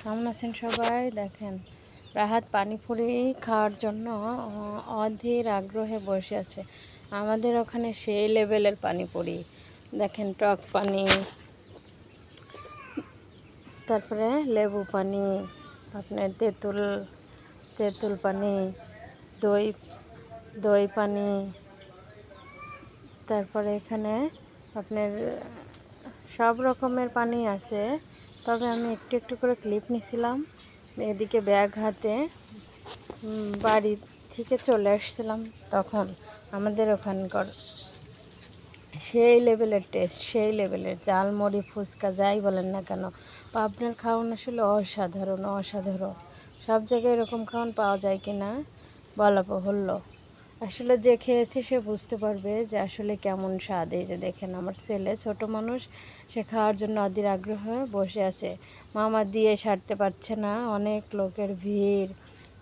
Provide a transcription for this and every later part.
কেমন আছেন সবাই? দেখেন, রাহাত পানিপুরি খাওয়ার জন্য অধীর আগ্রহে বসে আছে। আমাদের ওখানে সেই লেভেলের পানিপুরি দেখেন, টক পানি, তারপরে লেবু পানি, আপনার তেঁতুল তেঁতুল পানি, দই দই পানি, তারপরে এখানে আপনার সব রকমের পানি আছে। তবে আমি একটু একটু করে ক্লিপ নিছিলাম। এদিকে ব্যাগ হাতে বাড়ি থেকে চলে আসছিলাম তখন আমাদের ওখানকার। সেই লেভেলের টেস্ট সেই লেভেলের ঝালমুড়ি, ফুচকা, যাই বলেন না কেন। পাবনার খাওয়ান আসলে অসাধারণ অসাধারণ। সব জায়গায় এরকম খাওয়ান পাওয়া যায় কি না বলা বাহুল্য আসলে যে খেয়েছে সে বুঝতে পারবে যে আসলে কেমন স্বাদ। এই যে দেখেন আমার ছেলে ছোট মানুষ, সে খাওয়ার জন্য অধীর আগ্রহ বসে আছে। মামা দিয়ে সারতে পারছে না, অনেক লোকের ভিড়।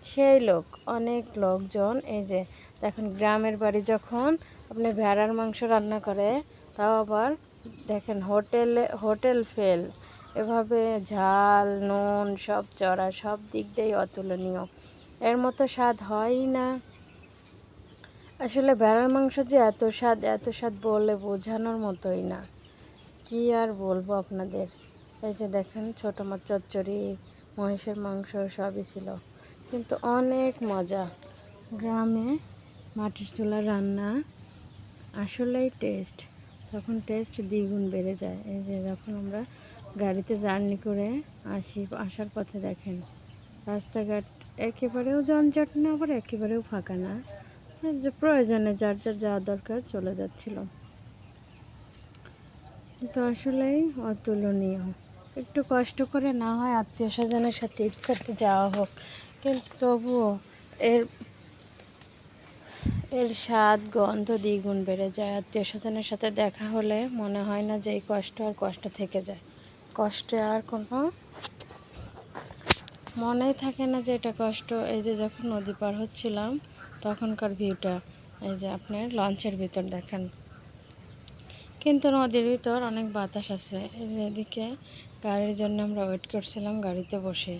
সেই লোক, অনেক লোকজন, এই যে দেখেন গ্রামের বাড়ি যখন আপনি ভেড়ার মাংস রান্না করে, তাও আবার দেখেন হোটেলে, হোটেল ফেল। এভাবে ঝাল, নুন, সব চড়া, সব দিক দিয়েই অতুলনীয়। এর মতো স্বাদ হয়ই না। আসলে ভেড়ার মাংস যে এত স্বাদ এত স্বাদ বলে বোঝানোর মতোই না। কি আর বলব আপনাদের? এই যে দেখেন, ছোটো মাছ, চচ্চড়ি, মহিষের মাংস, সবই ছিল। কিন্তু অনেক মজা। গ্রামে মাটির চুলার রান্না আসলেই টেস্ট। তখন টেস্ট দ্বিগুণ বেড়ে যায়। এই যে যখন আমরা গাড়িতে জার্নি করে আসি, আসার পথে দেখেন, রাস্তাঘাট একেবারেও যানজট না, আবার একেবারেও ফাঁকা না। যে প্রয়োজনে যার যার যাওয়া দরকার চলে যাচ্ছিল। তো আসলেই অতুলনীয়। একটু কষ্ট করে না হয় আত্মীয় স্বজনের সাথে ঈদ করতে যাওয়া হোক, কিন্তু তবুও এর এর স্বাদ, গন্ধ দ্বিগুণ বেড়ে যায়। আত্মীয় স্বজনের সাথে দেখা হলে মনে হয় না যে এই কষ্ট আর কষ্ট থেকে যায়। কষ্টে আর কোনো মনেই থাকে না যে এটা কষ্ট। এই যে যখন নদী পার হচ্ছিলাম তখনকার ভিউটা এই যে আপনার লঞ্চের ভিতর দেখেন। কিন্তু নদীর ভিতর অনেক বাতাস আছে। এদিকে গাড়ির জন্য আমরা ওয়েট করছিলাম গাড়িতে বসে।